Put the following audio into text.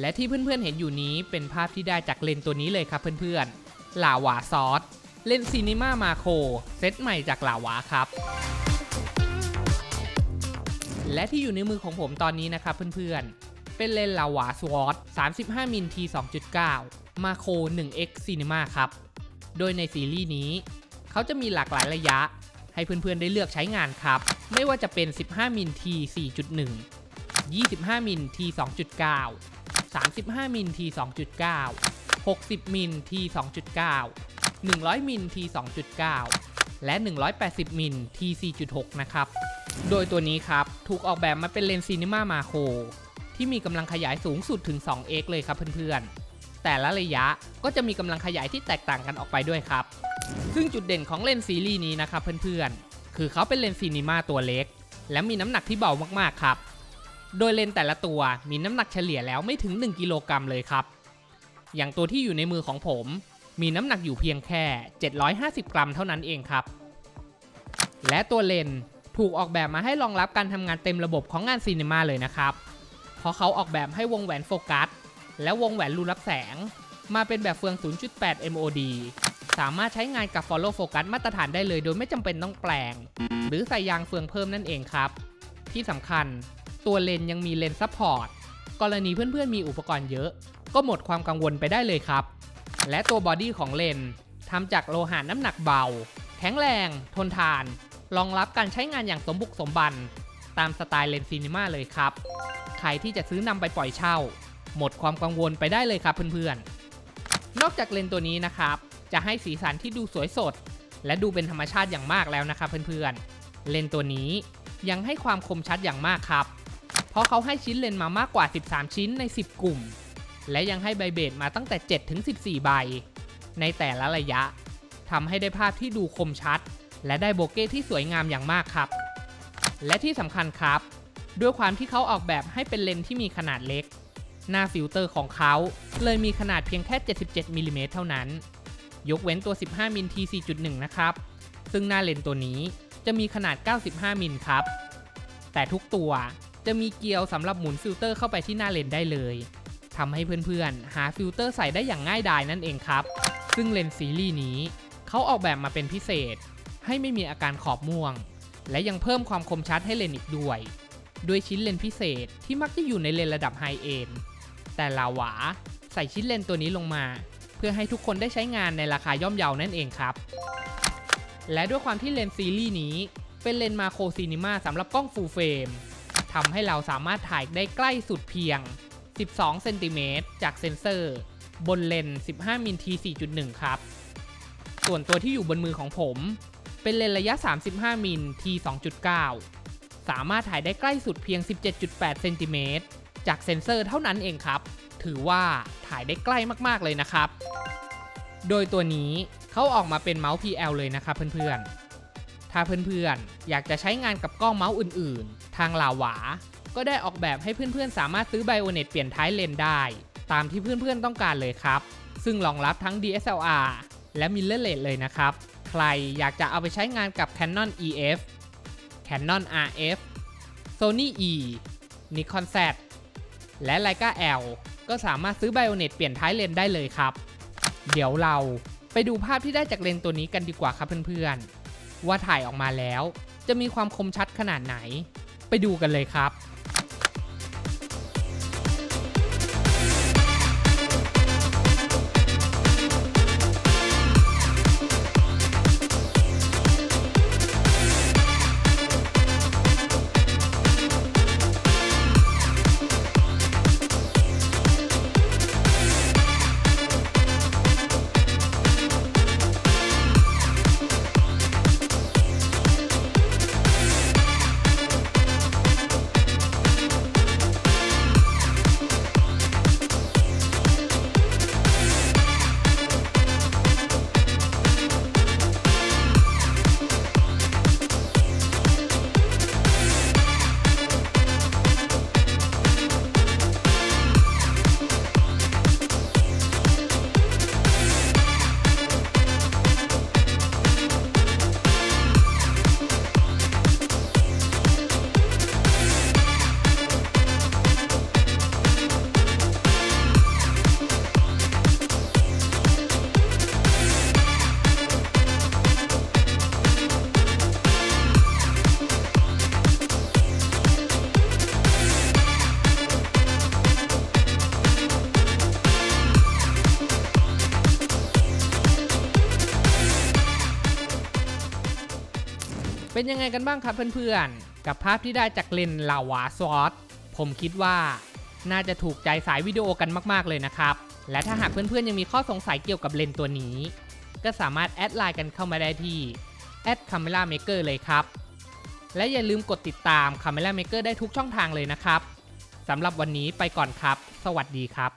และที่เพื่อนๆเห็นอยู่นี้เป็นภาพที่ได้จากเลนตัวนี้เลยครับเพื่อนๆ ลาวาซอส เลนซีนิมามาโคเซตใหม่จากลาวาครับ และที่อยู่ในมือของผมตอนนี้นะครับเพื่อนๆ เป็นเลนลาวาสวอต35มิล t 2.9 มาโค 1x Cinema ครับ โดยในซีรีส์นี้ เขาจะมีหลากหลายระยะ ให้เพื่อนๆได้เลือกใช้งานครับ ไม่ว่าจะเป็น 15มิล t 4.1 25มิล t 2.9 35 มิล t 2.9 60 มิล t 2.9 100 มิล t 2.9 และ 180 มิล t 4.6 นะครับ โดยตัวนี้ครับ ถูกออกแบบมาเป็นเลนส์ซีนิม่ามาโคที่มีกำลังขยายสูงสุดถึง 2x เลยครับเพื่อนๆ แต่ละระยะก็จะมีกำลังขยายที่แตกต่างกันออกไปด้วยครับ ซึ่งจุดเด่นของเลนส์ซีรีส์นี้นะครับเพื่อนๆ คือเขาเป็นเลนส์ซีนิม่าตัวเล็ก และมีน้ำหนักที่เบามากๆครับ โดยเลนแต่ละตัวมีน้ำหนักเฉลี่ยแล้วไม่ถึง 1 กิโลกรัมเลยครับ อย่างตัวที่อยู่ในมือของผม มีน้ำหนักอยู่เพียงแค่ 750 กรัมเท่านั้นเองครับ และตัวเลนถูกออกแบบมาให้รองรับการทำงานเต็มระบบของงานซีนีมาเลยนะครับ เพราะเขาออกแบบให้วงแหวนโฟกัส และวงแหวนรูรับแสง มาเป็นแบบเฟือง 0.8 MOD สามารถใช้งานกับ Follow Focus มาตรฐานได้เลย โดยไม่จำเป็นต้องแปลง หรือใส่ยางเฟืองเพิ่มนั่นเองครับ ที่สำคัญ ตัวเลนยังมีเลนซัพพอร์ต กรณีเพื่อนๆมีอุปกรณ์เยอะ ก็หมดความกังวลไปได้เลยครับ และตัวบอดี้ของเลนทำจากโลหะน้ำหนักเบา แข็งแรง ทนทาน รองรับการใช้งานอย่างสมบุกสมบัน ตามสไตล์เลนซีนิมาเลยครับ ใครที่จะซื้อนำไปปล่อยเช่า หมดความกังวลไปได้เลยครับเพื่อนๆ นอกจากเลนตัวนี้นะครับ จะให้สีสันที่ดูสวยสด และดูเป็นธรรมชาติอย่างมากแล้วนะครับเพื่อนๆ เลนตัวนี้ยังให้ความคมชัดอย่างมากครับ ราะเขาให้ชิ้นเลนมามากกว่า 13 ชิ้นใน 10 กลุ่ม และยังให้ใบเบดมาตั้งแต่ 7 ถึง 14 ใบ ในแต่ละระยะทำให้ได้ภาพที่ดูคมชัด และได้โบเก้ที่สวยงามอย่างมากครับ และที่สำคัญครับ ด้วยความที่เขาออกแบบให้เป็นเลนที่มีขนาดเล็ก หน้าฟิลเตอร์ของเขาเลยมีขนาดเพียงแค่ 77มิลลิเมตรเท่านั้น ยกเว้นตัว 15มิล t 4.1 นะครับ ซึ่งหน้าเลนตัวนี้จะมีขนาด 95มิลครับ แต่ทุกตัว จะมีเกลียวสำหรับหมุนฟิลเตอร์เข้าไปที่หน้าเลนส์ได้เลยทำให้เพื่อนๆ หาฟิลเตอร์ใส่ได้อย่างง่ายดายนั่นเองครับ ซึ่งเลนส์ซีรีส์นี้เขาออกแบบมาเป็นพิเศษ ให้ไม่มีอาการขอบม่วง และยังเพิ่มความคมชัดให้เลนส์อีกด้วย ด้วยชิ้นเลนส์พิเศษที่มักจะอยู่ในเลนส์ระดับไฮเอนแต่ลาวาใส่ชิ้นเลนส์ตัวนี้ลงมา เพื่อให้ทุกคนได้ใช้งานในราคาย่อมเยานั่นเองครับ และด้วยความที่เลนส์ซีรีส์นี้เป็นเลนส์มาโครซีนิมาสำหรับกล้องฟูลเฟรม ทำให้เราสามารถถ่ายได้ใกล้สุดเพียง 12 เซนติเมตรจากเซ็นเซอร์ บนเลนส์15 มิล t 4.1 ครับ ส่วนตัวที่อยู่บนมือของผม เป็นเลนส์ระยะ 35 มิล t 2.9 สามารถถ่ายได้ใกล้สุดเพียง 17.8 เซนติเมตรจากเซ็นเซอร์เท่านั้นเองครับ ถือว่าถ่ายได้ใกล้มากๆเลยนะครับ โดยตัวนี้เขาออกมาเป็นเมาส์ PL เลยนะครับเพื่อนๆ ถ้าเพื่อนๆ อยากจะใช้งานกับกล้องเมาส์อื่นๆ ทางลาวา ก็ได้ออกแบบให้เพื่อนๆ สามารถซื้อไบโอเน็ตเปลี่ยนท้ายเลนได้ ตามที่เพื่อนๆต้องการเลยครับ ซึ่งรองรับทั้ง DSLR และ Mirrorless เลยนะครับ ใครอยากจะเอาไปใช้งานกับ Canon EF Canon RF Sony E Nikon Z และ Leica L ก็สามารถซื้อไบโอเน็ตเปลี่ยนท้ายเลนได้เลยครับ เดี๋ยวเราไปดูภาพที่ได้จากเลนตัวนี้กันดีกว่าครับเพื่อนๆ ว่าถ่ายออกมาแล้ว จะมีความคมชัดขนาดไหน ไปดูกันเลยครับ เป็นยังไงกันบ้างครับเพื่อนๆ กับภาพที่ได้จากเลนลาวาซอสผมคิดว่าน่าจะถูกใจสายวิดีโอกันมากๆเลยนะครับ และถ้าหากเพื่อนๆ ยังมีข้อสงสัยเกี่ยวกับเลนตัวนี้ ก็สามารถแอดไลน์กันเข้ามาได้ที่แอด Camera Maker เลยครับ และอย่าลืมกดติดตาม Camera Maker ได้ทุกช่องทางเลยนะครับสำหรับวันนี้ไปก่อนครับ สวัสดีครับ